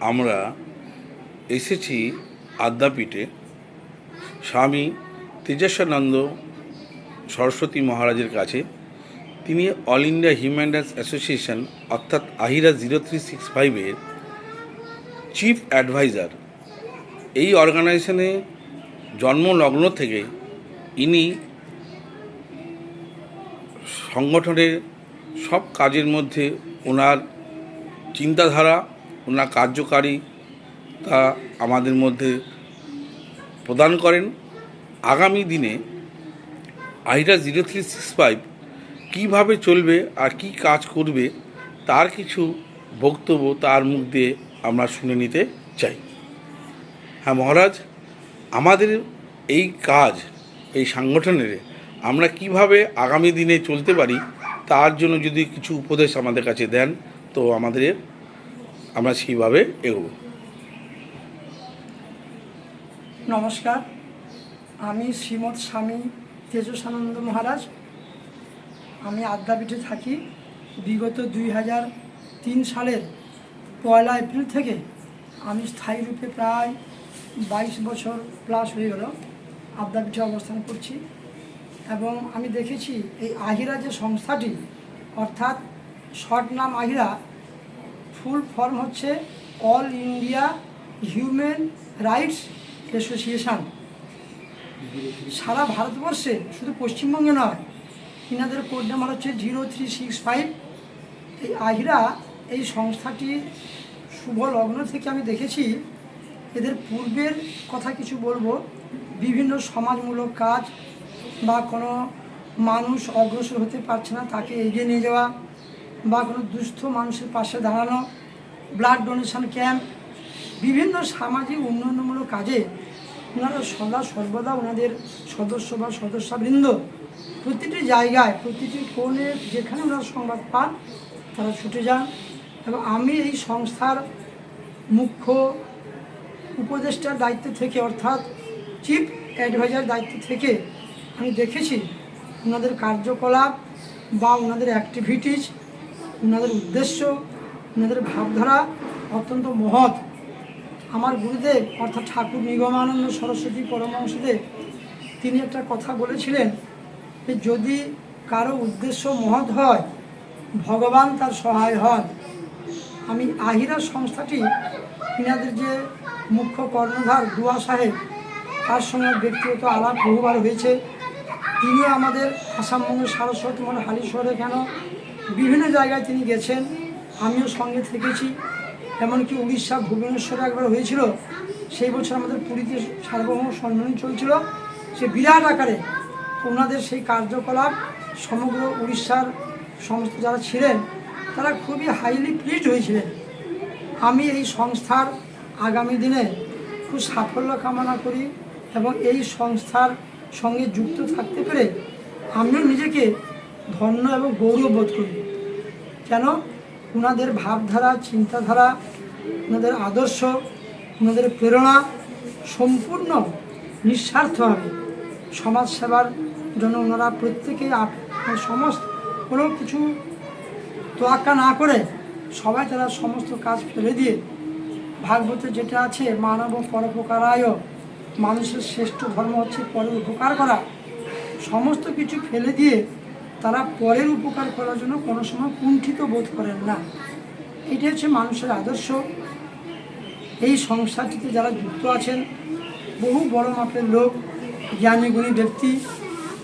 আমরা এসেছি আদ্যাপীঠে। স্বামী তেজস্বানন্দ সরস্বতী মহারাজের কাছে। তিনি all India human rights association অর্থাৎ আহিরা জিরো থ্রি সিক্স ফাইভের চিফ অ্যাডভাইজার। এই অর্গানাইজেশনে জন্মলগ্ন থেকে ইনি সংগঠনের সব কাজের মধ্যে ওনার চিন্তাধারা ওনার কার্যকারী তা আমাদের মধ্যে প্রদান করেন। আগামী দিনে আইরা জিরো থ্রি সিক্স ফাইভ কীভাবে চলবে আর কি কাজ করবে, তার কিছু বক্তব্য তার মুখ দিয়ে আমরা শুনে নিতে চাই। হ্যাঁ মহারাজ, আমাদের এই কাজ, এই সাংগঠনের আমরা কীভাবে আগামী দিনে চলতে পারি, তার জন্য যদি কিছু উপদেশ আমাদের কাছে দেন, তো আমাদের আমরা সেইভাবে এগোবো। নমস্কার, আমি শ্রীমৎ স্বামী তেজসানন্দ মহারাজ। আমি আদ্যাপীঠে থাকি। বিগত দুই হাজার তিন সালের পয়লা এপ্রিল থেকে আমি স্থায়ী রূপে প্রায় বাইশ বছর প্লাস হয়ে গেল আদ্যাপীঠে অবস্থান করছি এবং আমি দেখেছি এই আহিরা যে সংস্থাটি, অর্থাৎ শর্ট নাম আহিরা ফুল ফর্ম হচ্ছে all India human rights association. সারা ভারতবর্ষে, শুধু পশ্চিমবঙ্গে নয়, ইনাদের কোড নাম্বার হচ্ছে জিরো থ্রি সিক্স ফাইভ এই আহিরা এই সংস্থাটি শুভ লগ্ন থেকে আমি দেখেছি। এদের পূর্বের কথা কিছু বলব। বিভিন্ন সমাজমূলক কাজ বা কোনো মানুষ অগ্রসর হতে পারছে না, তাকে এগিয়ে নিয়ে যাওয়া। বা কোনো দুস্থ মানুষের পাশে দাঁড়ানো ব্লাড ডোনেশন ক্যাম্প বিভিন্ন সামাজিক উন্নয়নমূলক কাজে ওনারা সদা সর্বদা ওনাদের সদস্য বা সদস্যবৃন্দ। প্রতিটি জায়গায়, প্রতিটি কোণে যেখানে ওনারা সংবাদ পান, তারা ছুটে যান এবং আমি এই সংস্থার মুখ্য উপদেষ্টার দায়িত্ব থেকে, অর্থাৎ চিফ অ্যাডভাইজার দায়িত্ব থেকে আমি দেখেছি ওনাদের কার্যকলাপ বা ওনাদের অ্যাক্টিভিটিস ওনাদের উদ্দেশ্য ওনাদের ভাবধারা অত্যন্ত মহৎ। আমার গুরুদেব, অর্থাৎ ঠাকুর নিগমানন্দ সরস্বতী পরমহংসদেব, তিনি একটা কথা বলেছিলেন যে, যদি কারও উদ্দেশ্য মহৎ হয়, ভগবান তার সহায় হন। আমি আহিরা সংস্থাটি, ইনাদের যে মুখ্য কর্ণধার দুয়া সাহেব, তার সঙ্গে ব্যক্তিগত আলাপ বহুবার হয়েছে। তিনিও আমাদের আসামবঙ্গের সারস্বতী মনে হালিশহরে কেন বিভিন্ন জায়গায় তিনি গেছেন, আমিও সঙ্গে থেকেছি। এমনকি উড়িষ্যা ভুবনেশ্বরে একবার হয়েছিল, সেই বছর আমাদের পুরীতে সার্বভৌম সম্মেলন চলছিল। সে বিরাট আকারে ওনাদের সেই কার্যকলাপ, সমগ্র উড়িষ্যার সমস্ত যারা ছিলেন, তারা খুবই হাইলি প্লিজড হয়েছিলেন। আমি এই সংস্থার আগামী দিনে খুব সাফল্য কামনা করি এবং এই সংস্থার সঙ্গে যুক্ত থাকতে পেরে আমিও নিজেকে ধন্য এবং গৌরব বোধ করি। কেন? ওনাদের ভাবধারা, চিন্তাধারা ওনাদের আদর্শ ওনাদের প্রেরণা সম্পূর্ণ নিঃস্বার্থভাবে সমাজ সেবার জন্য ওনারা প্রত্যেকেই সমস্ত কোনো কিছু তোয়াক্কা না করে সবাই তারা সমস্ত কাজ ফেলে দিয়ে ভাগবতে যেটা আছে, মানব পরোপকারায় মানুষের শ্রেষ্ঠ ধর্ম হচ্ছে পরের উপকার করা। সমস্ত কিছু ফেলে দিয়ে তারা পরের উপকার করার জন্য কোনো সময় কুণ্ঠিত বোধ করেন না। এটা হচ্ছে মানুষের আদর্শ। এই সংস্থাটিতে যারা যুক্ত আছেন, বহু বড় মাপের লোক জ্ঞানীগুণী ব্যক্তি,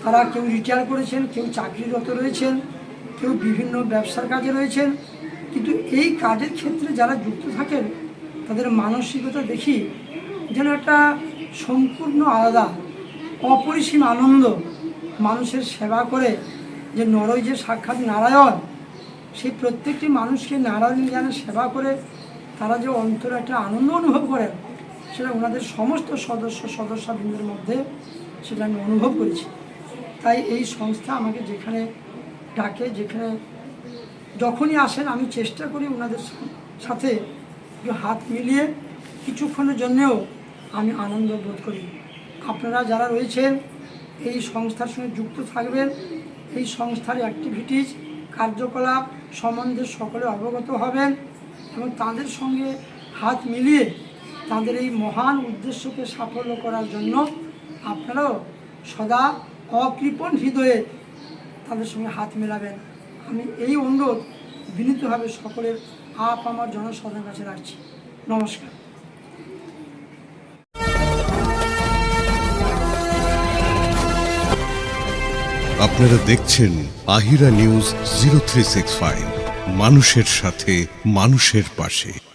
তারা কেউ রিটায়ার করেছেন, কেউ চাকরিরত রয়েছেন, কেউ বিভিন্ন ব্যবসার কাজে রয়েছেন। কিন্তু এই কাজের ক্ষেত্রে যারা যুক্ত থাকেন, তাদের মানসিকতা দেখি যেন একটা সম্পূর্ণ আলাদা, অপরিসীম আনন্দ মানুষের সেবা করে যে নরই যে সাক্ষাৎ নারায়ণ, সেই প্রত্যেকটি মানুষকে নারায়ণ জ্ঞানে সেবা করে, তারা যে অন্তরে একটা আনন্দ অনুভব করেন, সেটা ওনাদের সমস্ত সদস্য সদস্যবৃন্দের মধ্যে সেটা আমি অনুভব করেছি। তাই এই সংস্থা আমাকে যেখানে ডাকে, যেখানে যখনই আসেন, আমি চেষ্টা করি ওনাদের সাথে হাত মিলিয়ে কিছুক্ষণের জন্যেও আমি আনন্দ বোধ করি। আপনারা যারা রয়েছেন, এই সংস্থার সঙ্গে যুক্ত থাকবেন। এই সংস্থার অ্যাক্টিভিটিস কার্যকলাপ সম্বন্ধে সকলে অবগত হবেন এবং তাদের সঙ্গে হাত মিলিয়ে তাদের এই মহান উদ্দেশ্যকে সাফল্য করার জন্য আপনারাও সদা অকৃপণ হৃদয়ে তাদের সঙ্গে হাত মেলাবেন। আমি এই অনুরোধ বিনীতভাবে সকলের, আপ আমার জনসাধারণের কাছে রাখছি। নমস্কার। আপনারা দেখছেন AHIRA news zero three six five. মানুষের সাথে মানুষের পাশে।